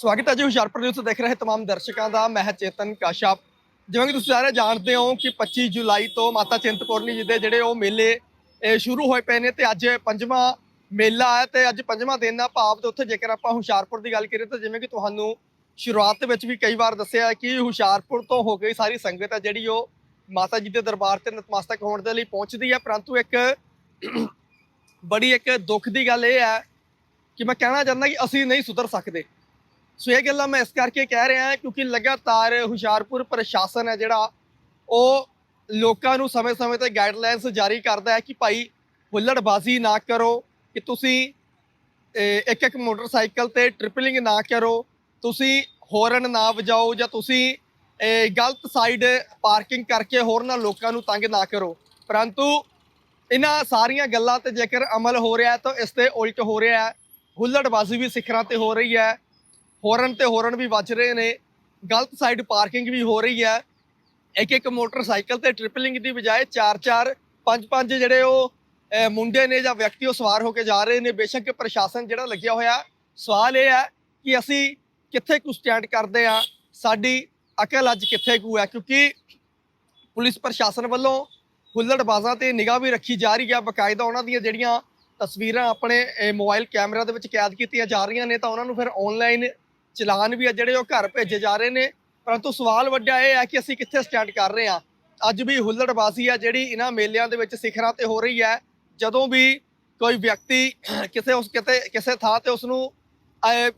ਸਵਾਗਤ ਹੈ ਜੀ ਹੁਸ਼ਿਆਰਪੁਰ ਨਿਊਜ਼ ਦੇਖ ਰਹੇ ਤਮਾਮ ਦਰਸ਼ਕਾਂ ਦਾ, ਮੈਂ ਚੇਤਨ ਕਾਸ਼ਪ। ਜਿਵੇਂ ਕਿ ਤੁਸੀਂ ਸਾਰੇ ਜਾਣਦੇ ਹੋ ਕਿ 25 ਜੁਲਾਈ ਤੋਂ ਮਾਤਾ ਚਿੰਤਪੁਰਨੀ ਜੀ ਦੇ ਜਿਹੜੇ ਉਹ ਮੇਲੇ ਸ਼ੁਰੂ ਹੋਏ ਪਏ ਨੇ ਤੇ ਅੱਜ ਪੰਜਵਾਂ ਮੇਲਾ ਹੈ ਤੇ ਅੱਜ ਪੰਜਵਾਂ ਦਿਨ ਆ ਭਾਵ ਤੇ ਉੱਥੇ ਜੇਕਰ ਆਪਾਂ ਹੁਸ਼ਿਆਰਪੁਰ ਦੀ ਗੱਲ ਕਰੀਏ ਤਾਂ ਜਿਵੇਂ ਕਿ ਤੁਹਾਨੂੰ ਸ਼ੁਰੂਆਤ ਵਿੱਚ ਵੀ ਕਈ ਵਾਰ ਦੱਸਿਆ ਹੈ ਕਿ ਹੁਸ਼ਿਆਰਪੁਰ ਤੋਂ ਹੋ ਗਈ ਸਾਰੀ ਸੰਗਤ ਹੈ ਜਿਹੜੀ ਉਹ ਮਾਤਾ ਜੀ ਦੇ ਦਰਬਾਰ ਤੇ ਨਤਮਸਤਕ ਹੋਣ ਦੇ ਲਈ ਪਹੁੰਚਦੀ ਹੈ। ਪਰੰਤੂ ਇੱਕ ਬੜੀ ਇੱਕ ਦੁੱਖ ਦੀ ਗੱਲ ਇਹ ਹੈ ਕਿ ਮੈਂ ਕਹਿਣਾ ਚਾਹੁੰਦਾ ਕਿ ਅਸੀਂ ਨਹੀਂ ਸੁਧਰ ਸਕਦੇ। ਸੋ ਇਹ ਗੱਲਾਂ ਮੈਂ ਇਸ ਕਰਕੇ ਕਹਿ ਰਿਹਾ ਕਿਉਂਕਿ ਲਗਾਤਾਰ ਹੁਸ਼ਿਆਰਪੁਰ ਪ੍ਰਸ਼ਾਸਨ ਹੈ ਜਿਹੜਾ, ਉਹ ਲੋਕਾਂ ਨੂੰ ਸਮੇਂ-ਸਮੇਂ ਤੇ ਗਾਈਡਲਾਈਨਸ ਜਾਰੀ ਕਰਦਾ ਹੈ ਕਿ ਭਾਈ ਹੁੱਲੜਬਾਜ਼ੀ ਨਾ ਕਰੋ, ਕਿ ਤੁਸੀਂ ਇੱਕ ਇੱਕ ਮੋਟਰਸਾਈਕਲ ਤੇ ਟ੍ਰਿਪਲਿੰਗ ਨਾ ਕਰੋ, ਤੁਸੀਂ ਹੌਰਨ ਨਾ ਵਜਾਓ ਜਾਂ ਤੁਸੀਂ ਗਲਤ ਸਾਈਡ ਪਾਰਕਿੰਗ ਕਰਕੇ ਹੋਰ ਨਾ ਲੋਕਾਂ ਨੂੰ ਤੰਗ ਨਾ ਕਰੋ। ਪਰੰਤੂ ਇਹਨਾਂ ਸਾਰੀਆਂ ਗੱਲਾਂ ਤੇ ਜੇਕਰ ਅਮਲ ਹੋ ਰਿਹਾ ਤਾਂ ਇਸ ਤੇ ਉਲਟ ਹੋ ਰਿਹਾ ਹੈ। ਹੁੱਲੜਬਾਜ਼ੀ ਵੀ ਸਿਖਰਾਂ ਤੇ ਹੋ ਰਹੀ ਹੈ। ਹੋਰਨ ਤੇ ਹੋਰਨ ਵੀ ਵੱਜ ਰਹੇ ਨੇ। ਗਲਤ ਸਾਈਡ ਪਾਰਕਿੰਗ ਵੀ ਹੋ ਰਹੀ ਹੈ। ਇੱਕ ਇੱਕ ਮੋਟਰਸਾਈਕਲ ਤੇ ਟ੍ਰਿਪਲਿੰਗ ਦੀ ਬਜਾਏ 4-4 5-5 ਜਿਹੜੇ ਉਹ ਮੁੰਡੇ ਨੇ ਜਾਂ ਵਿਅਕਤੀ ਉਹ ਸਵਾਰ ਹੋ ਕੇ ਜਾ ਰਹੇ ਨੇ। ਬੇਸ਼ੱਕ ਪ੍ਰਸ਼ਾਸਨ ਜਿਹੜਾ ਲੱਗਿਆ ਹੋਇਆ ਸਵਾਲ ਇਹ ਹੈ ਕਿ ਅਸੀਂ ਕਿੱਥੇ ਕੁ ਸਟੈਂਡ ਕਰਦੇ ਆ ਸਾਡੀ ਅਕਲ ਅੱਜ ਕਿੱਥੇ ਕੁ ਹੈ? ਕਿਉਂਕਿ ਪੁਲਿਸ ਪ੍ਰਸ਼ਾਸਨ ਵੱਲੋਂ ਹੁੱਲੜਬਾਜ਼ਾਂ ਤੇ ਨਿਗਾਹ ਵੀ ਰੱਖੀ ਜਾ ਰਹੀ ਹੈ। ਬਕਾਇਦਾ ਉਹਨਾਂ ਦੀਆਂ ਜਿਹੜੀਆਂ ਤਸਵੀਰਾਂ ਆਪਣੇ ਅਹ, ਮੋਬਾਈਲ ਕੈਮਰਾ ਦੇ ਵਿੱਚ ਕੈਦ ਕੀਤੀਆਂ ਜਾ ਰਹੀਆਂ ਨੇ ਤਾਂ ਉਹਨਾਂ ਨੂੰ ਫਿਰ ਆਨਲਾਈਨ ਚਲਾਨ ਵੀ ਆ ਜਿਹੜੇ ਉਹ ਘਰ ਭੇਜੇ ਜਾ ਰਹੇ ਨੇ। ਪਰੰਤੂ ਸਵਾਲ ਵੱਡਾ ਇਹ ਹੈ ਕਿ ਅਸੀਂ ਕਿੱਥੇ ਸਟੈਂਡ ਕਰ ਰਹੇ ਹਾਂ। ਅੱਜ ਵੀ ਹੁੱਲੜਬਾਜ਼ੀ ਆ ਜਿਹੜੀ ਇਹਨਾਂ ਮੇਲਿਆਂ ਦੇ ਵਿੱਚ ਸਿਖਰਾਂ ਤੇ ਹੋ ਰਹੀ ਹੈ। ਜਦੋਂ ਵੀ ਕੋਈ ਵਿਅਕਤੀ ਕਿਸੇ ਉਸ ਕਿਤੇ, ਕਿਸੇ ਥਾਂ ਤੇ ਉਸ ਨੂੰ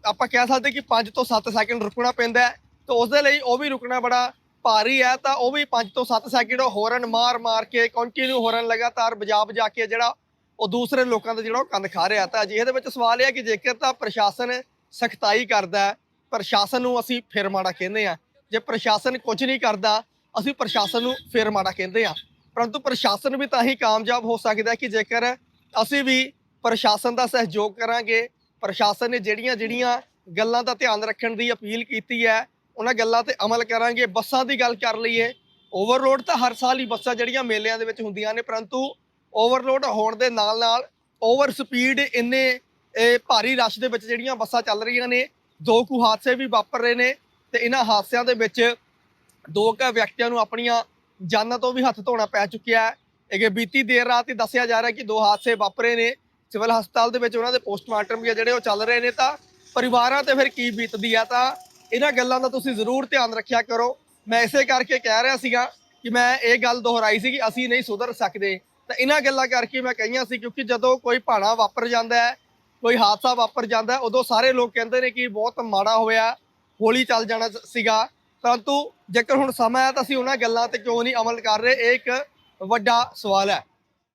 ਆਪਾਂ ਕਹਿ ਸਕਦੇ ਕਿ 5 ਤੋਂ 7 ਸੈਕਿੰਡ ਰੁਕਣਾ ਪੈਂਦਾ ਹੈ, ਤਾਂ ਉਸ ਦੇ ਲਈ ਉਹ ਵੀ ਰੁਕਣਾ ਬੜਾ ਭਾਰੀ ਹੈ। ਤਾਂ ਉਹ ਵੀ 5 ਤੋਂ 7 ਸੈਕਿੰਡ ਹੋਰਨ ਮਾਰ ਮਾਰ ਕੇ ਕੰਟੀਨਿਊ ਹੋਰਨ ਲਗਾਤਾਰ ਵਜਾ ਵਜਾ ਕੇ ਜਿਹੜਾ ਉਹ ਦੂਸਰੇ ਲੋਕਾਂ ਦਾ ਜਿਹੜਾ ਉਹ ਕੰਨ ਖਾ ਰਿਹਾ ਤਾਂ ਅਜਿਹੇ ਦੇ ਵਿੱਚ ਸਵਾਲ ਇਹ ਹੈ ਕਿ ਜੇਕਰ ਤਾਂ ਪ੍ਰਸ਼ਾਸਨ ਸਖਤਾਈ ਕਰਦਾ ਪ੍ਰਸ਼ਾਸਨ ਨੂੰ ਅਸੀਂ ਫਿਰ ਮਾੜਾ ਕਹਿੰਦੇ ਆ ਜੇ ਪ੍ਰਸ਼ਾਸਨ ਕੁਝ ਨਹੀਂ ਕਰਦਾ, ਅਸੀਂ ਪ੍ਰਸ਼ਾਸਨ ਨੂੰ ਫਿਰ ਮਾੜਾ ਕਹਿੰਦੇ ਆ ਪਰੰਤੂ ਪ੍ਰਸ਼ਾਸਨ ਵੀ ਤਾਂ ਹੀ ਕਾਮਯਾਬ ਹੋ ਸਕਦਾ ਕਿ ਜੇਕਰ ਅਸੀਂ ਵੀ ਪ੍ਰਸ਼ਾਸਨ ਦਾ ਸਹਿਯੋਗ ਕਰਾਂਗੇ, ਪ੍ਰਸ਼ਾਸਨ ਨੇ ਜਿਹੜੀਆਂ ਜਿਹੜੀਆਂ ਗੱਲਾਂ ਦਾ ਧਿਆਨ ਰੱਖਣ ਦੀ ਅਪੀਲ ਕੀਤੀ ਹੈ, ਉਹਨਾਂ ਗੱਲਾਂ ਤੇ ਅਮਲ ਕਰਾਂਗੇ, ਬੱਸਾਂ ਦੀ ਗੱਲ ਕਰ ਲਈਏ। ਓਵਰਲੋਡ ਤਾਂ ਹਰ ਸਾਲ ਹੀ ਬੱਸਾਂ ਜਿਹੜੀਆਂ ਮੇਲਿਆਂ ਦੇ ਵਿੱਚ ਹੁੰਦੀਆਂ ਨੇ, ਪਰੰਤੂ ਓਵਰਲੋਡ ਹੋਣ ਦੇ ਨਾਲ ਨਾਲ ਓਵਰ ਸਪੀਡ ਇੰਨੇ ਇਹ ਭਾਰੀ ਰਸ਼ ਦੇ ਵਿੱਚ ਜਿਹੜੀਆਂ ਬੱਸਾਂ ਚੱਲ ਰਹੀਆਂ ਨੇ, ਦੋ ਕੁ ਹਾਦਸੇ ਵੀ ਵਾਪਰ ਰਹੇ ਨੇ ਤੇ ਇਹਨਾਂ ਹਾਦਸਿਆਂ ਦੇ ਵਿੱਚ ਦੋ ਕੁ ਵਿਅਕਤੀਆਂ ਨੂੰ ਆਪਣੀਆਂ ਜਾਨਾਂ ਤੋਂ ਵੀ ਹੱਥ ਧੋਣਾ ਪੈ ਚੁੱਕਿਆ ਹੈ। ਇਹ ਬੀਤੀ ਦੇਰ ਰਾਤ ਹੀ ਦੱਸਿਆ ਜਾ ਰਿਹਾ ਕਿ ਦੋ ਹਾਦਸੇ ਵਾਪਰੇ ਨੇ। ਸਿਵਲ ਹਸਪਤਾਲ ਦੇ ਵਿੱਚ ਉਹਨਾਂ ਦੇ ਪੋਸਟਮਾਰਟਮ ਵੀ ਆ ਜਿਹੜੇ ਉਹ ਚੱਲ ਰਹੇ ਨੇ ਤਾਂ ਪਰਿਵਾਰਾਂ ਤੇ ਫਿਰ ਕੀ ਬੀਤਦੀ ਆ ਤਾਂ ਇਹਨਾਂ ਗੱਲਾਂ ਦਾ ਤੁਸੀਂ ਜ਼ਰੂਰ ਧਿਆਨ ਰੱਖਿਆ ਕਰੋ। ਮੈਂ ਇਸੇ ਕਰਕੇ ਕਹਿ ਰਿਹਾ ਸੀਗਾ ਕਿ ਮੈਂ ਇਹ ਗੱਲ ਦੁਹਰਾਈ ਸੀ ਕਿ ਅਸੀਂ ਨਹੀਂ ਸੁਧਰ ਸਕਦੇ। ਤਾਂ ਇਹਨਾਂ ਗੱਲਾਂ ਕਰਕੇ ਮੈਂ ਕਹੀਆਂ ਸੀ ਕਿਉਂਕਿ ਜਦੋਂ ਕੋਈ ਭਾਣਾ ਵਾਪਰ ਜਾਂਦਾ ਹੈ ਕੋਈ ਹਾਦਸਾ ਵਾਪਰ ਜਾਂਦਾ, ਉਦੋਂ ਸਾਰੇ ਲੋਕ ਕਹਿੰਦੇ ਨੇ ਕਿ ਬਹੁਤ ਮਾੜਾ ਹੋਇਆ, ਹੌਲੀ ਚੱਲ ਜਾਣਾ ਸੀਗਾ। ਪਰੰਤੂ ਜੇਕਰ ਹੁਣ ਸਮਾਂ ਹੈ ਤਾਂ ਅਸੀਂ ਉਹਨਾਂ ਗੱਲਾਂ ਤੇ ਕਿਉਂ ਨਹੀਂ ਅਮਲ ਕਰ ਰਹੇ, ਇਹ ਇੱਕ ਵੱਡਾ ਸਵਾਲ ਹੈ।